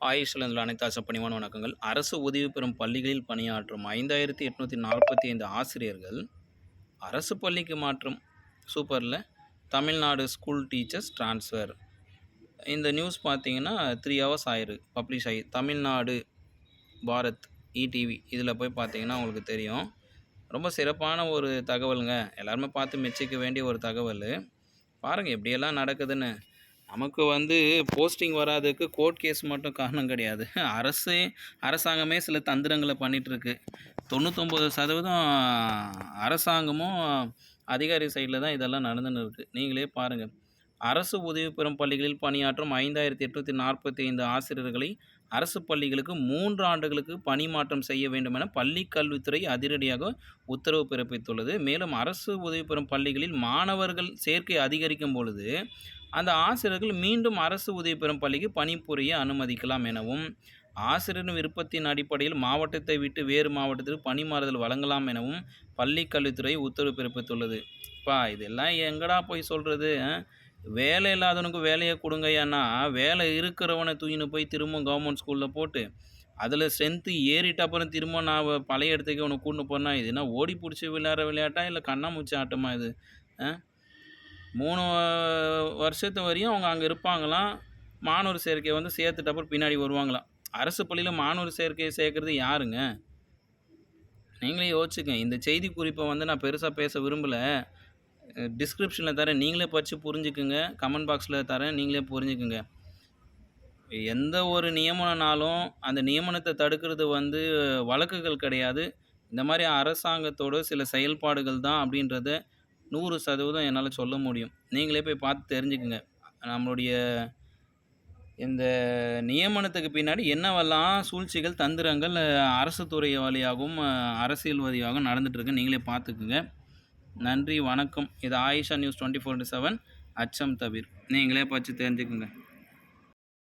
ஆயுஷ்லேருந்து அனைத்து ஆசை வணக்கங்கள். அரசு உதவி பெறும் பள்ளிகளில் பணியாற்றும் ஐந்தாயிரத்தி எட்நூற்றி நாற்பத்தி ஐந்து ஆசிரியர்கள் அரசு பள்ளிக்கு மாற்றம். சூப்பரில். Tamil Nadu school teachers transfer. இந்த நியூஸ் பார்த்தீங்கன்னா த்ரீ ஹவர்ஸ் ஆயிரு. பப்ளிஷ் ஆகி தமிழ்நாடு பாரத் இடிவி இதில் போய் பார்த்தீங்கன்னா உங்களுக்கு தெரியும். ரொம்ப சிறப்பான ஒரு தகவலுங்க. எல்லாருமே பார்த்து மெச்சிக்க வேண்டிய ஒரு தகவல். பாருங்கள் எப்படியெல்லாம் நடக்குதுன்னு. நமக்கு வந்து போஸ்டிங் வராதுக்கு கோர்ட் கேஸ் மட்டும் காரணம் கிடையாது. அரசே அரசாங்கமே சில தந்திரங்களை பண்ணிகிட்ருக்கு தொண்ணூத்தொம்பது சதவீதம் அரசாங்கமும் அதிகாரி சைடில் தான் இதெல்லாம் நடந்துன்னு இருக்குது நீங்களே பாருங்கள் அரசு உதவி பெறும் பள்ளிகளில் பணியாற்றும் ஐந்தாயிரத்தி எட்நூற்றி நாற்பத்தி ஐந்து ஆசிரியர்களை அரசு பள்ளிகளுக்கு மூன்று ஆண்டுகளுக்கு பணி மாற்றம் செய்ய வேண்டும் என பள்ளி கல்வித்துறை அதிரடியாக உத்தரவு பிறப்பித்துள்ளது. மேலும் அரசு உதவி பெறும் பள்ளிகளில் மாணவர்கள் சேர்க்கை அதிகரிக்கும் பொழுது அந்த ஆசிரியர்கள் மீண்டும் அரசு உதவி பெறும் பள்ளிக்கு பணிபுரிய அனுமதிக்கலாம் எனவும் ஆசிரியரின் விருப்பத்தின் அடிப்படையில் மாவட்டத்தை விட்டு வேறு மாவட்டத்திற்கு பணிமாறுதல் வழங்கலாம் எனவும் பள்ளி கல்வித்துறை உத்தரவு பிறப்பித்துள்ளது. பா இதெல்லாம் எங்கடா போய் சொல்கிறது வேலை இல்லாதவனுக்கு வேலையை கொடுங்க ஏன்னா வேலை இருக்கிறவனை தூக்கின்னு போய் திரும்ப கவர்மெண்ட் ஸ்கூலில் போட்டு அதில் ஸ்ட்ரென்த்து ஏறிட்ட அப்புறம் திரும்ப நான் பழைய இடத்துக்கு உனக்கு கூட்டு போனால் இது என்ன ஓடி பிடிச்சி விளையாடுற விளையாட்டா இல்லை கண்ணாமூச்சி ஆட்டமா இது? மூணு வருஷத்து வரையும் அவங்க அங்கே இருப்பாங்களாம். மாணவர் சேர்க்கையை வந்து சேர்த்துட்ட அப்புறம் பின்னாடி வருவாங்களாம். அரசு பள்ளியில் மாணவர் சேர்க்கையை சேர்க்குறது யாருங்க? நீங்களே யோசிச்சுக்கங்க. இந்த செய்தி குறிப்பை வந்து நான் பெருசாக பேச விரும்பலை. டிஸ்கிரிப்ஷனில் தரேன். நீங்களே படித்து புரிஞ்சுக்குங்க. கமெண்ட் பாக்ஸில் தரேன். நீங்களே புரிஞ்சுக்குங்க. எந்த ஒரு நியமனாலும் அந்த நியமனத்தை தடுக்கிறது வந்து வழக்குகள் கிடையாது. இந்த மாதிரி அரசாங்கத்தோட சில செயல்பாடுகள் தான் அப்படின்றத நூறு சதவீதம் என்னால் சொல்ல முடியும். நீங்களே போய் பார்த்து தெரிஞ்சுக்குங்க. நம்மளுடைய இந்த நியமனத்துக்கு பின்னாடி என்னவெல்லாம் சூழ்ச்சிகள் தந்திரங்கள் அரசு துறை வழியாகவும் அரசியல் வழியாகவும் நடந்துகிட்ருக்கு நீங்களே பார்த்துக்குங்க. நன்றி வணக்கம். இது Ayesha news twenty four seven. அச்சம் தவிர். நீங்களே பார்த்து தெரிஞ்சுக்குங்க.